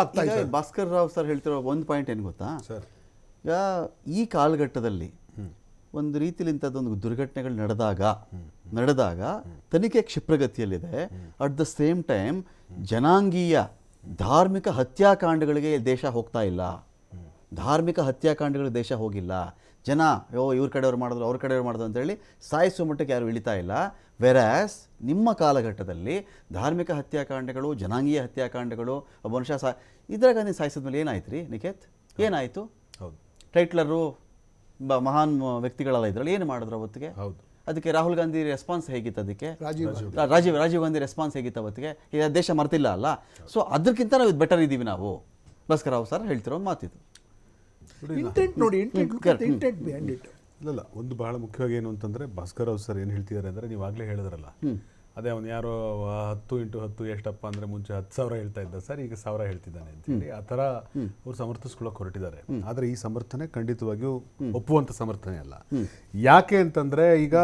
ಆಗ್ತಾ ಈಗ ಇದೆ ಭಾಸ್ಕರ್ ರಾವ್ ಸರ್ ಹೇಳ್ತಿರೋ ಒಂದು ಪಾಯಿಂಟ್ ಏನು ಗೊತ್ತಾ? ಸರ್. ಈಗ ಈ ಕಾಲಘಟ್ಟದಲ್ಲಿ ಒಂದು ರೀತಿಲಿ ಇಂಥದ್ದೊಂದು ದುರ್ಘಟನೆಗಳು ನಡೆದಾಗ ನಡೆದಾಗ ತನಿಖೆ ಕ್ಷಿಪ್ರಗತಿಯಲ್ಲಿದೆ. ಅಟ್ ದ ಸೇಮ್ ಟೈಮ್ ಜನಾಂಗೀಯ ಧಾರ್ಮಿಕ ಹತ್ಯಾಕಾಂಡಗಳಿಗೆ ದೇಶ ಹೋಗ್ತಾ ಇಲ್ಲ. ಧಾರ್ಮಿಕ ಹತ್ಯಾಕಾಂಡಗಳು ದೇಶ ಹೋಗಿಲ್ಲ. ಜನ ಯೋ ಇವ್ರ ಕಡೆಯವ್ರು ಮಾಡಿದ್ರು ಅವ್ರ ಕಡೆಯವ್ರು ಮಾಡಿದ್ರು ಅಂತೇಳಿ ಸಾಯಿಸುವ ಮಟ್ಟಕ್ಕೆ ಯಾರು ಇಳಿತಾ ಇಲ್ಲ. ವೆರಾಸ್ ನಿಮ್ಮ ಕಾಲಘಟ್ಟದಲ್ಲಿ ಧಾರ್ಮಿಕ ಹತ್ಯಾಕಾಂಡಗಳು ಜನಾಂಗೀಯ ಹತ್ಯಾಕಾಂಡಗಳು ಒಬ್ಬ ಮನುಷ್ಯ ಸಾ ಇಂದಿರಾ ಗಾಂಧಿ ಸಾಯಿಸಿದ ಮೇಲೆ ಏನಾಯ್ತು ರೀ ನಿಖೇತ್ ಏನಾಯಿತು? ಹೌದು. ಟೈಟ್ಲರು ಬ ಮಹಾನ್ ವ್ಯಕ್ತಿಗಳೆಲ್ಲ ಇದ್ರಲ್ಲಿ ಏನು ಮಾಡಿದ್ರು ಅವತ್ತಿಗೆ? ಹೌದು. ಅದಕ್ಕೆ ರಾಹುಲ್ ಗಾಂಧಿ ರೆಸ್ಪಾನ್ಸ್ ಹೇಗಿತ್ತು ಅದಕ್ಕೆ? ರಾಜೀವ್ ರಾಜೀವ್ ರಾಜೀವ್ ಗಾಂಧಿ ರೆಸ್ಪಾನ್ಸ್ ಹೇಗಿತ್ತು ಅವತ್ತಿಗೆ? ಈಗ ದೇಶ ಮರ್ತಿಲ್ಲ ಅಲ್ಲ? ಸೊ ಅದಕ್ಕಿಂತ ನಾವು ಬೆಟರ್ ಇದ್ದೀವಿ ನಾವು. ಭಾಸ್ಕರ್ ರಾವ್ ಸರ್ ಹೇಳ್ತಿರೋ ಒಂದು ಮಾತಿದು. ಇಂಟೆಂಟ್ ನೋಡಿ ಇಂಟೆಂಟ್. ಇಂಟೆಂಟ್ ಬಿಹೈಂಡ್ ಇಟ್ ಇಲ್ಲ ಒಂದು ಬಹಳ ಮುಖ್ಯವಾಗಿ ಏನು ಅಂತಂದ್ರೆ ಭಾಸ್ಕರ್ ಅವ್ರು ಸರ್ ಏನು ಹೇಳ್ತಿದ್ದಾರೆ ಅಂದರೆ ನೀವು ಆಗ್ಲೇ ಹೇಳಿದ್ರಲ್ಲ. ಅದೇ ಅವನು ಯಾರೋ ಹತ್ತು ಇಂಟು ಹತ್ತು ಎಷ್ಟಪ್ಪ ಅಂದ್ರೆ ಮುಂಚೆ ಹತ್ತು ಸಾವಿರ ಹೇಳ್ತಾ ಇದ್ದ. ಸರ್, ಈಗ ಸಾವಿರ ಹೇಳ್ತಿದ್ದಾನೆ ಅಂತ ಹೇಳಿ ಆ ಥರ ಅವ್ರು ಸಮರ್ಥಿಸ್ಕೊಳ್ಳೋಕೆ ಹೊರಟಿದ್ದಾರೆ. ಆದ್ರೆ ಈ ಸಮರ್ಥನೆ ಖಂಡಿತವಾಗಿಯೂ ಒಪ್ಪುವಂತ ಸಮರ್ಥನೆ ಅಲ್ಲ. ಯಾಕೆ ಅಂತಂದ್ರೆ ಈಗ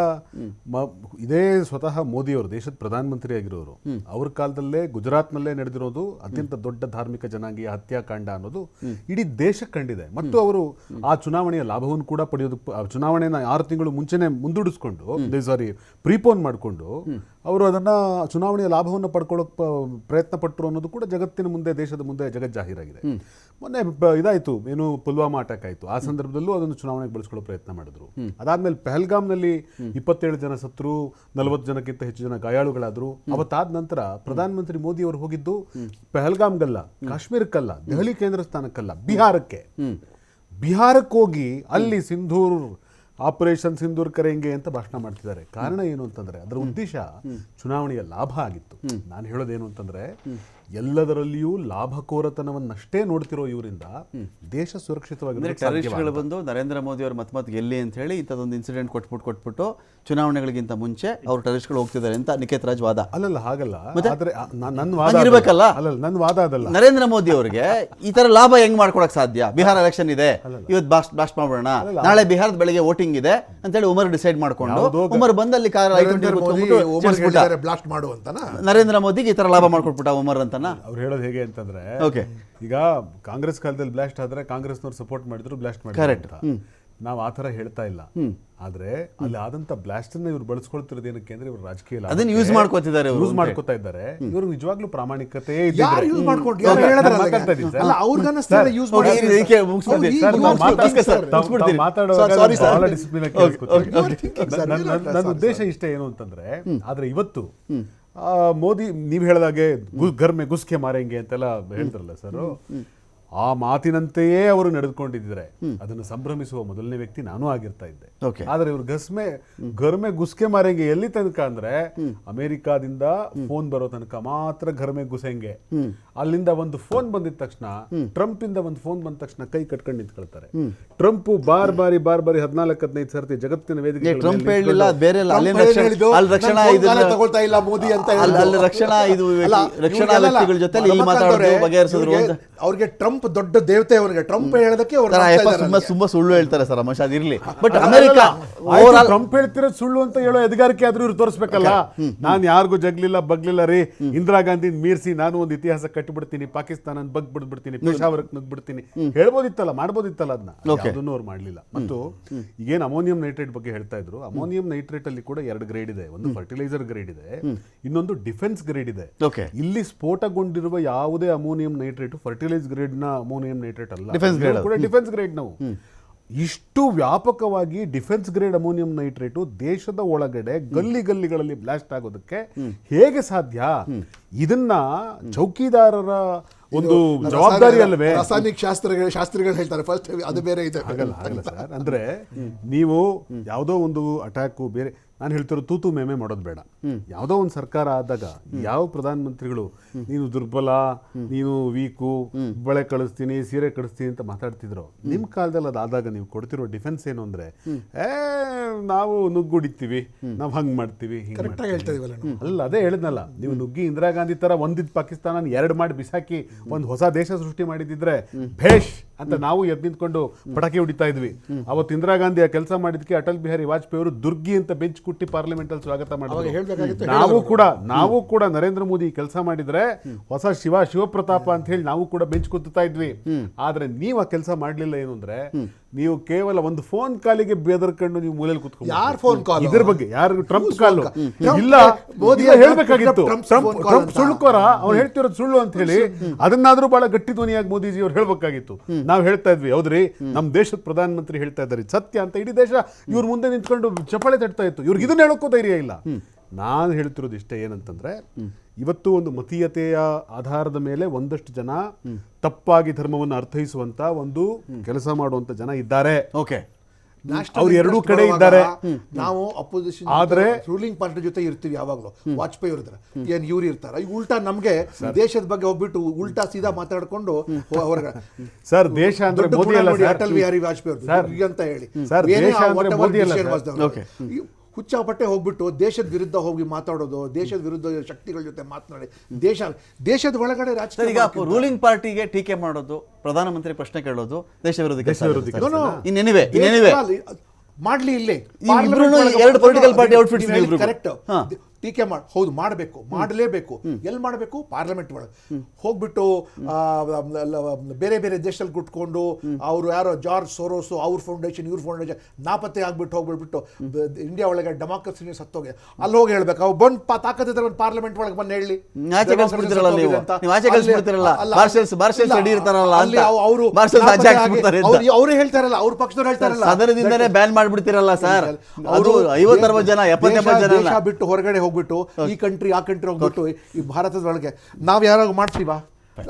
ಮ- ಇದೇ ಸ್ವತಃ ಮೋದಿ ಅವರು ದೇಶದ ಪ್ರಧಾನಮಂತ್ರಿ ಆಗಿರೋರು. ಅವ್ರ ಕಾಲದಲ್ಲೇ ಗುಜರಾತ್ನಲ್ಲೇ ನಡೆದಿರೋದು, ಅತ್ಯಂತ ದೊಡ್ಡ ಧಾರ್ಮಿಕ ಜನಾಂಗೀಯ ಹತ್ಯಾಕಾಂಡ ಅನ್ನೋದು ಇಡೀ ದೇಶ ಕಂಡಿದೆ. ಮತ್ತು ಅವರು ಆ ಚುನಾವಣೆಯ ಲಾಭವನ್ನು ಕೂಡ ಪಡೆಯೋದಕ್ಕೆ ಚುನಾವಣೆನ ಆರು ತಿಂಗಳು ಮುಂಚೆನೆ ಮುಂದೂಡಿಸ್ಕೊಂಡು ಸಾರಿ, ಪ್ರೀಪೋನ್ ಮಾಡಿಕೊಂಡು, ಅವರು ಅದನ್ನ ಚುನಾವಣೆಯ ಲಾಭವನ್ನು ಪಡ್ಕೊಳ್ಳೋಕೆ ಪ್ರಯತ್ನ ಪಟ್ಟರು ಅನ್ನೋದು ಕೂಡ ಜಗತ್ತಿನ ಮುಂದೆ ದೇಶದ ಮುಂದೆ ಜಗಜ್ಜಾಹೀರಾಗಿದೆ ಮೊನ್ನೆ ಇದಾಯಿತು ಇದಾಯ್ತು ಏನು ಪುಲ್ವಾಮಾ ಅಟ್ಯಾಕ್ ಆಯಿತು. ಆ ಸಂದರ್ಭದಲ್ಲೂ ಅದನ್ನು ಚುನಾವಣೆಗೆ ಬಳಸ್ಕೊಳ್ಳೋ ಪ್ರಯತ್ನ ಮಾಡಿದ್ರು. ಅದಾದ್ಮೇಲೆ ಪೆಹಲ್ಗಾಮ್ನಲ್ಲಿ ಇಪ್ಪತ್ತೇಳು ಜನ ಸತ್ರು ನಲವತ್ತು ಜನಕ್ಕಿಂತ ಹೆಚ್ಚು ಜನ ಗಾಯಾಳುಗಳಾದರು. ಅವತ್ತಾದ ನಂತರ ಪ್ರಧಾನಮಂತ್ರಿ ಮೋದಿ ಅವರು ಹೋಗಿದ್ದು ಪೆಹಲ್ಗಾಮ್ಗಲ್ಲ ಕಾಶ್ಮೀರಕ್ಕಲ್ಲ ದೆಹಲಿ ಕೇಂದ್ರ ಸ್ಥಾನಕ್ಕಲ್ಲ ಬಿಹಾರಕ್ಕೆ. ಬಿಹಾರಕ್ಕೆ ಹೋಗಿ ಅಲ್ಲಿ ಸಿಂಧೂರ್ ಆಪರೇಷನ್ ಸಿಂಧೂರ್ ಕರೆಂಗೆ ಅಂತ ಭಾಷಣ ಮಾಡ್ತಿದ್ದಾರೆ. ಕಾರಣ ಏನು ಅಂತಂದ್ರೆ ಅದರ ಉದ್ದೇಶ ಚುನಾವಣೆಯ ಲಾಭ ಆಗಿತ್ತು. ನಾನು ಹೇಳೋದೇನು ಅಂತಂದ್ರೆ ಎಲ್ಲದರಲ್ಲಿಯೂ ಲಾಭಕೋರತನವನ್ನಷ್ಟೇ ನೋಡ್ತಿರೋ ಇವರಿಂದ ದೇಶ ಸುರಕ್ಷಿತವಾಗಿ ಬಂದು ನರೇಂದ್ರ ಮೋದಿ ಅವರು ಮತ್ತೆ ಮತ್ತೆ ಗೆಲ್ಲಿ ಅಂತ ಹೇಳಿ ಇಂಥದ್ದೊಂದು ಇನ್ಸಿಡೆಂಟ್ ಕೊಟ್ಬಿಟ್ಟು ಕೊಟ್ಬಿಟ್ಟು ಚುನಾವಣೆಗಳಿಗಿಂತ ಮುಂಚೆ ಅವ್ರು ಟೆರಿಸ್ಟ್ಗಳು ಹೋಗ್ತಿದ್ದಾರೆ ಅಂತ ನಿಖೇತ್ ರಾಜ್ ವಾದ. ಅಲ್ಲಲ್ಲ ಹಾಗಲ್ಲ. ಆದ್ರೆ ನನ್ನ ವಾದ ಇರ್ಬೇಕಲ್ಲ. ಅಲ್ಲಲ್ಲ ನನ್ನ ವಾದ ಅದಲ್ಲ. ನರೇಂದ್ರ ಮೋದಿ ಅವರಿಗೆ ಈ ತರ ಲಾಭ ಹೆಂಗ್ ಮಾಡ್ಕೊಳಕ್ ಸಾಧ್ಯ? ಬಿಹಾರ ಎಲೆಕ್ಷನ್ ಇದೆ. ಇವತ್ತು ಬಾಸ್ಟ್ ಬ್ಲಾಸ್ಟ್ ಮಾಡೋಣ ನಾಳೆ ಬಿಹಾರದ ಬೆಳಿಗ್ಗೆ ವೋಟಿಂಗ್ ಇದೆ ಅಂತೇಳಿ ಉಮರ್ ಡಿಸೈಡ್ ಮಾಡ್ಕೊಂಡು ಉಮರ್ ಬಂದಲ್ಲಿ ಕಾರ್ ಬ್ಲಾಸ್ಟ್ ಮಾಡು ಅಂತನಾ? ನರೇಂದ್ರ ಮೋದಿಗೆ ಈ ತರ ಲಾಭ ಮಾಡ್ಕೊಟ್ಬಿಟ್ಟ ಉಮರ್ ಅಂತನ? ಅವ್ರು ಹೇಳೋದು ಹೇಗೆ ಅಂತಂದ್ರೆ ಓಕೆ ಈಗ ಕಾಂಗ್ರೆಸ್ ಕಾಲದಲ್ಲಿ ಬ್ಲಾಸ್ಟ್ ಆದ್ರೆ ಕಾಂಗ್ರೆಸ್ನವ್ರು ಸಪೋರ್ಟ್ ಮಾಡಿದ್ರು ಬ್ಲಾಸ್ಟ್ ಮಾಡಿ ಮಾಡಿದ್ರು ನಾವು ಆ ಥರ ಹೇಳ್ತಾ ಇಲ್ಲ. ಆದ್ರೆ ಅಲ್ಲಿ ಆದಂತ ಬ್ಲಾಸ್ಟರ್ನ ಇವ್ರು ಬಳಸ್ಕೊಳ್ತಿರೋದು ಏನಕ್ಕೆ ಅಂದ್ರೆ ಇವ್ರು ರಾಜಕೀಯ ಅದನ್ನ ಯೂಸ್ ಮಾಡ್ಕೊತಿದ್ದಾರೆ ಇವ್ರು ಯೂಸ್ ಮಾಡ್ಕೋತಾ ಇದ್ದಾರೆ. ಇವ್ರು ನಿಜವಾಗ್ಲೂ ಪ್ರಾಮಾಣಿಕತೆ ಯೂಸ್. ನನ್ನ- ಉದ್ದೇಶ ಇಷ್ಟ ಏನು ಅಂತಂದ್ರೆ ಆದ್ರೆ ಇವತ್ತು ಮೋದಿ ನೀವ್ ಹೇಳಿದಾಗೆ ಗರ್ಮೆ ಗುಸ್ಕೆ ಮಾರೇಂಗೆ ಅಂತೆಲ್ಲ ಹೇಳ್ತಾರಲ್ಲ ಸರ್. ಆ ಮಾತಿನಂತೆಯೇ ಅವರು ನಡೆದುಕೊಂಡಿದ್ರೆ ಅದನ್ನು ಸಂಭ್ರಮಿಸುವ ಮೊದಲನೇ ವ್ಯಕ್ತಿ ನಾನು ಆಗಿರ್ತಾ ಇದ್ದೆ. ಆದರೆ ಆದ್ರೆ ಇವ್ರು ಗಸ್ಮೆ ಗರ್ಮೆ ಗುಸ್ಕೆ ಮಾರೆಂಗೆ ಎಲ್ಲಿ ತನಕ ಅಂದ್ರೆ ಅಮೆರಿಕಾದಿಂದ ಫೋನ್ ಬರೋ ತನಕ ಮಾತ್ರ ಗರ್ಮೆ ಗುಸೆಂಗೆ ಅಲ್ಲಿಂದ ಒಂದು ಫೋನ್ ಬಂದಿದ ತಕ್ಷಣ ಟ್ರಂಪ್ ಇಂದ ಒಂದು ಫೋನ್ ಬಂದ ತಕ್ಷಣ ಕೈ ಕಟ್ಕೊಂಡು ನಿಂತ್ಕೊಳ್ತಾರೆ. ಟ್ರಂಪ್ ಬಾರ್ ಬಾರಿ ಬಾರ್ ಬಾರಿ ಹದಿನಾಲ್ಕು ಹದಿನೈದು ಸರ್ತಿ ಜಗತ್ತಿನ ವೇದಿಕೆ ಟ್ರಂಪ್ ಹೇಳಿಲ್ಲ ಅದ್ ಬೇರೆ ರಕ್ಷಣಾ ಇಲ್ಲ ಮೋದಿ ಅಂತ ಅಲ್ಲಿ. ರಕ್ಷಣಾ ಇದು ಅಲ್ಲ, ರಕ್ಷಣಾ ವ್ಯಕ್ತಿಗಳ ಜೊತೆ ಇಲ್ಲಿ ಬಗೆಹರಿಸಿದ್ರು ಅಂತ. ಅವ್ರಿಗೆ ಟ್ರಂಪ್ ದೊಡ್ಡ ದೇವತೆ ಅವರಿಗೆ. ಟ್ರಂಪ್ ಹೇಳೋದಕ್ಕೆ ತುಂಬಾ ತುಂಬಾ ಸುಳ್ಳು ಹೇಳ್ತಾರೆ ಸರ್ ರಮೇಶ್ ಅದಿರ್ಲಿ ಬಟ್ ಅಮೆರಿಕಾ ಅಮೆರಿಕ ಟ್ರಂಪ್ ಹೇಳ್ತಿರೋ ಸುಳ್ಳು ಅಂತ ಹೇಳೋ ಎದಗಾರಿಕೆ ಆದ್ರೂ ಇವ್ರು ತೋರಿಸ್ಬೇಕಲ್ಲ? ನಾನ್ ಯಾರಿಗೂ ಜಗ್ಲಿಲ್ಲ ಬಗ್ಲಿಲ್ಲ ರೀ. ಇಂದಿರಾ ಗಾಂಧಿ ಮೀರ್ಸಿ ನಾನು ಒಂದು ಇತಿಹಾಸ ಕಟ್ಟಿಬಿಡ್ತೀನಿ ಪಾಕಿಸ್ತಾನ ಬಗ್ ಬಿಡ್ಬಿಡ್ತೀನಿ. ಪೇಶಾವರಕ್ಕೆ ನುಗ್ಬಿಡ್ತೀನಿ ಹೇಳ್ಬೋದಿತ್ತಲ್ಲ ಮಾಡ್ಬೋದಿತ್ತಲ್ಲ ಅದನ್ನ ಅದನ್ನು ಅವ್ರು ಮಾಡಲಿಲ್ಲ. ಮತ್ತು ಈಗೇನು ಅಮೋನಿಯಂ ನೈಟ್ರೇಟ್ ಬಗ್ಗೆ ಹೇಳ್ತಾ ಇದ್ರು. ಅಮೋನಿಯಂ ನೈಟ್ರೇಟ್ ಅಲ್ಲಿ ಕೂಡ ಎರಡು ಗ್ರೇಡ್ ಇದೆ. ಒಂದು ಫರ್ಟಿಲೈಸರ್ ಗ್ರೇಡ್ ಇದೆ ಇನ್ನೊಂದು ಡಿಫೆನ್ಸ್ ಗ್ರೇಡ್ ಇದೆ. ಓಕೆ ಇಲ್ಲಿ ಸ್ಫೋಟಗೊಂಡಿರುವ ಯಾವುದೇ ಅಮೋನಿಯಂ ನೈಟ್ರೇಟ್ ಫರ್ಟಿಲೈಸ್ ಗ್ರೇಡ್ನ ಅಮೋನಿಯಂ ನೈಟ್ರೇಟ್ ಅಲ್ಲ. ಡಿಫೆನ್ಸ್ ಗ್ರೇಡ್ ನಾವು. ಇಷ್ಟು ವ್ಯಾಪಕವಾಗಿ ಡಿಫೆನ್ಸ್ ಗ್ರೇಡ್ ಅಮೋನಿಯಂ ನೈಟ್ರೇಟು ದೇಶದ ಒಳಗಡೆ ಗಲ್ಲಿ ಗಲ್ಲಿಗಳಲ್ಲಿ ಬ್ಲಾಸ್ಟ್ ಆಗೋದಕ್ಕೆ ಹೇಗೆ ಸಾಧ್ಯ? ಇದನ್ನ ಚೌಕಿದಾರರ ಒಂದು ಜವಾಬ್ದಾರಿ ಅಲ್ವೇ? ರಾಸಾಯನಿಕ ಶಾಸ್ತ್ರಗಳು ಶಾಸ್ತ್ರಿಗಳು ಹೇಳ್ತಾರೆ ಫಸ್ಟ್ ಅದು ಬೇರೆ ಇದೆ ಆಗಲ್ಲ ಆಗಲ್ಲ ಸರ್. ಅಂದ್ರೆ ನೀವು ಯಾವುದೋ ಒಂದು ಅಟ್ಯಾಕು ಬೇರೆ ನಾನು ಹೇಳ್ತಿರೋ ತೂತು ಮೇಮೆ ಮಾಡೋದು ಬೇಡ. ಯಾವುದೋ ಒಂದು ಸರ್ಕಾರ ಆದಾಗ ಯಾವ ಪ್ರಧಾನಮಂತ್ರಿಗಳು ನೀನು ದುರ್ಬಲ ನೀನು ವೀಕು ಬಳೆ ಕಳಿಸ್ತೀನಿ ಸೀರೆ ಕಳಿಸ್ತೀನಿ ಅಂತ ಮಾತಾಡ್ತಿದ್ರು. ನಿಮ್ಮ ಕಾಲದಲ್ಲಿ ಅದಾದಾಗ ನೀವು ಕೊಡ್ತಿರೋ ಡಿಫೆನ್ಸ್ ಏನು ಅಂದ್ರೆ ಏ ನಾವು ನುಗ್ಗುಡಿತೀವಿ ನಾವು ಹಂಗ್ ಮಾಡ್ತೀವಿ. ಅಲ್ಲ ಅದೇ ಹೇಳಿದ್ನಲ್ಲ ನೀವು ನುಗ್ಗಿ ಇಂದಿರಾ ಗಾಂಧಿ ತರ ಒಂದಿದ್ ಪಾಕಿಸ್ತಾನ ಎರಡು ಮಾಡಿ ಬಿಸಾಕಿ ಒಂದು ಹೊಸ ದೇಶ ಸೃಷ್ಟಿ ಮಾಡಿದಿದ್ರೆ ಭೇಷ್ ಅಂತ ನಾವು ಎದ್ದು ನಿಂತ್ಕೊಂಡು ಪಟಾಕಿ ಹೊಡಿತಾ ಇದ್ವಿ. ಅವತ್ತು ಇಂದಿರಾ ಗಾಂಧಿ ಆ ಕೆಲಸ ಮಾಡಿದ್ಕೆ ಅಟಲ್ ಬಿಹಾರಿ ವಾಜಪೇಯಿ ಅವರು ದುರ್ಗಿ ಅಂತ ಬೆಂಚ್ ಕುಟ್ಟಿ ಪಾರ್ಲಿಮೆಂಟ್ ಅಲ್ಲಿ ಸ್ವಾಗತ ಮಾಡಿದ್ರು. ನಾವು ಕೂಡ ನಾವು ಕೂಡ ನರೇಂದ್ರ ಮೋದಿ ಕೆಲಸ ಮಾಡಿದ್ರೆ ಹೊಸ ಶಿವ ಶಿವಪ್ರತಾಪ ಅಂತ ಹೇಳಿ ನಾವು ಕೂಡ ಬೆಂಚ್ ಕುತ್ತಾ ಇದ್ವಿ. ಆದ್ರೆ ನೀವು ಆ ಕೆಲಸ ಮಾಡ್ಲಿಲ್ಲ ಏನು ಅಂದ್ರೆ ನೀವು ಕೇವಲ ಒಂದು ಫೋನ್ ಕಾಲಿಗೆ ಬೆದರ್ಕೊಂಡು ನೀವು ಮೂಲೆಯಲ್ಲಿ ಕುತ್ಕೊಂಡು ಯಾರ್ ಫೋನ್ ಕಾಲ್ ಇದ್ರ ಬಗ್ಗೆ ಯಾರು ಟ್ರಂಪ್ ಕಾಲು ಇಲ್ಲ ಮೋದಿ ಹೇಳ್ಬೇಕಾಗಿತ್ತು. ಟ್ರಂಪ್ ಅವ್ನು ಹೇಳ್ತಿರೋದು ಸುಳ್ಳು ಅಂತ ಹೇಳಿ ಅದನ್ನಾದ್ರೂ ಬಹಳ ಗಟ್ಟಿ ಧ್ವನಿಯಾಗಿ ಮೋದಿಜಿ ಅವ್ರು ಹೇಳ್ಬೇಕಾಗಿತ್ತು. ನಾವು ಹೇಳ್ತಾ ಇದ್ವಿ ಹೌದ್ರಿ? ನಮ್ ದೇಶದ ಪ್ರಧಾನಮಂತ್ರಿ ಹೇಳ್ತಾ ಇದ್ದಾರೆ ಸತ್ಯ ಅಂತ. ಇಡೀ ದೇಶ ಇವ್ರ ಮುಂದೆ ನಿಂತ್ಕೊಂಡು ಚಪ್ಪಾಳೆ ತಟ್ತಾ ಇತ್ತು. ಇವ್ರಿಗೆ ಇದನ್ನ ಹೇಳೋಕ್ಕೂ ಧೈರ್ಯ ಇಲ್ಲ. ನಾನು ಹೇಳ್ತಿರೋದು ಇಷ್ಟೇ ಏನಂತಂದ್ರೆ ಇವತ್ತು ಒಂದು ಮತೀಯತೆಯ ಆಧಾರದ ಮೇಲೆ ಒಂದಷ್ಟು ಜನ ತಪ್ಪಾಗಿ ಧರ್ಮವನ್ನು ಅರ್ಥೈಸುವಂತ ಒಂದು ಕೆಲಸ ಮಾಡುವಂತ ಜನ ಇದ್ದಾರೆ. ಓಕೆ. ಅವ್ರು ಎರಡೂ ಕಡೆ ಇದ್ದಾರೆ. ನಾವು ಅಪೋಸಿಷನ್ ಆದ್ರೆ- ರೂಲಿಂಗ್ ಪಾರ್ಟಿ ಜೊತೆ ಇರ್ತೀವಿ ಯಾವಾಗಲೂ. ವಾಜಪೇಯಿ ಅವ್ರ ಏನ್ ಇವ್ರು ಇರ್ತಾರ? ಈಗ ಉಲ್ಟಾ ನಮ್ಗೆ ದೇಶದ ಬಗ್ಗೆ ಹೋಗ್ಬಿಟ್ಟು ಉಲ್ಟಾ ಸೀದಾ ಮಾತಾಡ್ಕೊಂಡು ಹೊರಗಡೆ ಸರ್ ದೇಶ ಅಂದ್ರೆ ಮೋದಿ ಅಲ್ಲ ಅಟಲ್ ಬಿಹಾರಿ ವಾಜಪೇಯಿ. ಅಂತ ಹೇಳಿ. ಸರ್, ದೇಶ ಅಂದ್ರೆ ಮೋದಿ ಅಲ್ಲ ಹುಚ್ಚಾಪಟ್ಟೆ ಹೋಗ್ಬಿಟ್ಟು ದೇಶದ ವಿರುದ್ಧ ಹೋಗಿ ಮಾತಾಡೋದು ದೇಶದ ವಿರುದ್ಧ ಶಕ್ತಿಗಳ ಜೊತೆ ಮಾತನಾಡಿ ದೇಶ ದೇಶದ ಒಳಗಡೆ ಸರ್ ರಾಜಕೀಯ ಈಗ ರೂಲಿಂಗ್ ಪಾರ್ಟಿಗೆ ಟೀಕೆ ಮಾಡೋದು ಪ್ರಧಾನಮಂತ್ರಿ ಪ್ರಶ್ನೆ ಕೇಳೋದು ದೇಶ ವಿರೋಧಿ. ಇನ್ನೆನಿವೆ ಇನ್ನೆನಿವೆ ಮಾಡ್ಲಿ ಇಲ್ಲಿ. ಎರಡು ಪೊಲಿಟಿಕಲ್ ಪಾರ್ಟಿ ಔಟ್ಫಿಟ್ಸ್ ಕರೆಕ್ಟ್ ಹಾ. ಟೀಕೆ ಮಾಡಿ ಹೌದು ಮಾಡಬೇಕು ಮಾಡಲೇಬೇಕು. ಎಲ್ಲಿ ಮಾಡಬೇಕು? ಪಾರ್ಲಿಮೆಂಟ್ ಒಳಗೆ. ಹೋಗ್ಬಿಟ್ಟು ಬೇರೆ ಬೇರೆ ದೇಶದಲ್ಲಿ ಕುಟ್ಕೊಂಡು ಅವರು ಯಾರೋ ಜಾರ್ಜ್ ಸೋರೋಸು ಅವ್ರ ಫೌಂಡೇಶನ್ ಇವ್ರ ಫೌಂಡೇಶನ್ ನಾಪತ್ತೆ ಆಗ್ಬಿಟ್ಟು ಹೋಗ್ಬಿಟ್ಬಿಟ್ಟು ಇಂಡಿಯಾ ಒಳಗೆ ಡೆಮಾಕ್ರಸಿ ಸತ್ತೋಗಿ ಅಲ್ಲಿ ಹೋಗಿ ಹೇಳ್ಬೇಕು. ಅವ್ರು ಬಂದ್ ತಾಕತ್ತಿದ್ರೆ ಒಂದು ಪಾರ್ಲಿಮೆಂಟ್ ಒಳಗೆ ಬಂದು ಹೇಳಿ. ಅವರು ಹೇಳ್ತಾರಲ್ಲ ಅವ್ರ ಪಕ್ಷದವ್ರು ಹೇಳ್ತಾರಲ್ಲ. ಅದರಿಂದನೇ ಬ್ಯಾನ್ ಮಾಡ್ಬಿಡ್ತಿರಲ್ಲ ಸರ್ ಅವರು ಐವತ್ತು ಅರವತ್ತು ಜನ ಎಪ್ಪತ್ತು ದೇಶ- ಎಪ್ಪತ್ತು ಜನ ಬಿಟ್ಟು ಹೊರಗಡೆ ಹೋಗ್ಬಿಟ್ಟು ಈ ಕಂಟ್ರಿ ಆ ಕಂಟ್ರಿ ಹೋಗ್ಬಿಟ್ಟು ಈ ಭಾರತದ ಒಳಗೆ. ನಾವು ಯಾರಾಗ ಮಾಡ್ತೀವಾ?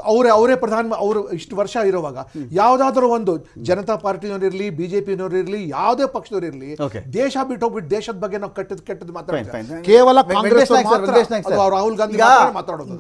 ಅವರೇ ಅವರೇ ಪ್ರಧಾನ ಅವರು ಇಷ್ಟು ವರ್ಷ ಇರುವಾಗ ಯಾವ್ದಾದ್ರು ಒಂದು ಜನತಾ ಪಾರ್ಟಿನವರಿರಲಿ ಇರ್ಲಿ ಬಿಜೆಪಿನವ್ರು ಇರ್ಲಿ ಯಾವುದೇ ಪಕ್ಷದವ್ರು ಇರ್ಲಿ Okay. ದೇಶ ಬಿಟ್ಟು ಹೋಗ್ಬಿಟ್ಟು ದೇಶದ ಬಗ್ಗೆ ನಾವು ಕೆಟ್ಟದ್ ಕೆಟ್ಟದ್ ಮಾತಾಡ್ತೀವಿ ಕೇವಲ ಕಾಂಗ್ರೆಸ್. ರಾಹುಲ್ ಗಾಂಧಿ ಮಾತಾಡೋದು